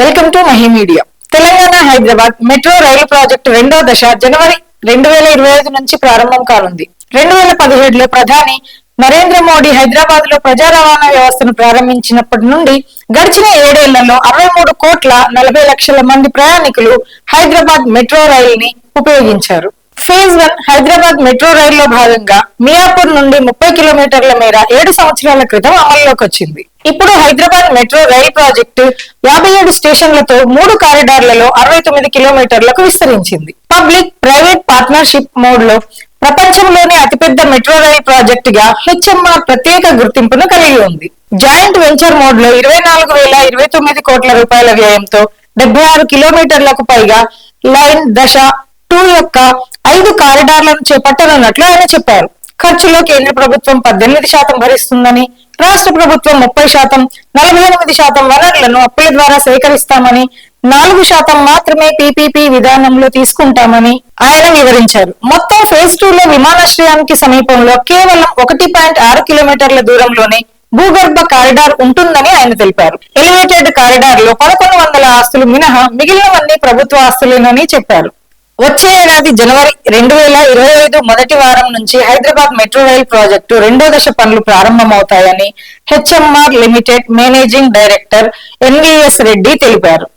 Welcome to Mahi media. Telangana Hyderabad metro rail project రెండో దశ జనవరి రెండు వేల ఇరవై ఐదు నుంచి ప్రారంభం కానుంది. రెండు వేల పదిహేడులో ప్రధాని నరేంద్ర మోడీ హైదరాబాద్లో ప్రజా రవాణా వ్యవస్థను ప్రారంభించినప్పటి నుండి గడిచిన ఏడేళ్ళలో అరవై మూడు కోట్ల నలభై లక్షల మంది ప్రయాణికులు హైదరాబాద్ మెట్రో రైలుని ఉపయోగించారు. ఫేజ్ వన్ హైదరాబాద్ మెట్రో రైల్లో భాగంగా మియాపూర్ నుండి ముప్పై కిలోమీటర్ల మేర ఏడు సంవత్సరాల క్రితం అమల్లోకి వచ్చింది. ఇప్పుడు హైదరాబాద్ మెట్రో రైల్ ప్రాజెక్టు యాభై ఏడు స్టేషన్లతో మూడు కారిడార్లలో అరవై తొమ్మిది కిలోమీటర్లకు విస్తరించింది. పబ్లిక్ ప్రైవేట్ పార్ట్నర్షిప్ మోడ్లో ప్రపంచంలోనే అతిపెద్ద మెట్రో రైల్ ప్రాజెక్ట్గా హెచ్ఎంఆర్ ప్రత్యేక గుర్తింపును కలిగి ఉంది. జాయింట్ వెంచర్ మోడ్లో ఇరవై నాలుగు వేల ఇరవై తొమ్మిది కోట్ల రూపాయల వ్యయంతో డెబ్బై ఆరు కిలోమీటర్లకు పైగా లైన్ దశ టూ యొక్క ఐదు కారిడార్లను చేపట్టనున్నట్లు ఆయన చెప్పారు. ఖర్చులో కేంద్ర ప్రభుత్వం పద్దెనిమిది శాతం భరిస్తుందని రాష్ట్ర ప్రభుత్వం ముప్పై శాతం నలభై ఎనిమిది శాతం వనరులను అప్పుల ద్వారా సేకరిస్తామని నాలుగు శాతం మాత్రమే పీపీపీ విధానంలో తీసుకుంటామని ఆయన వివరించారు. మొత్తం ఫేజ్ టూ లో విమానాశ్రయానికి సమీపంలో కేవలం ఒకటి పాయింట్ ఆరు కిలోమీటర్ల దూరంలోనే భూగర్భ కారిడార్ ఉంటుందని ఆయన తెలిపారు. ఎలివేటెడ్ కారిడార్లో పదకొండు వందల ఆస్తులు మినహా మిగిలినవన్నీ ప్రభుత్వ ఆస్తులేనని చెప్పారు. వచ్చే ఏడాది జనవరి రెండు వేల ఇరవై ఐదు మొదటి వారం నుంచి హైదరాబాద్ మెట్రో రైల్ ప్రాజెక్టు రెండో దశ పనులు ప్రారంభమవుతాయని HMR limited managing director NVS Reddy తెలిపారు.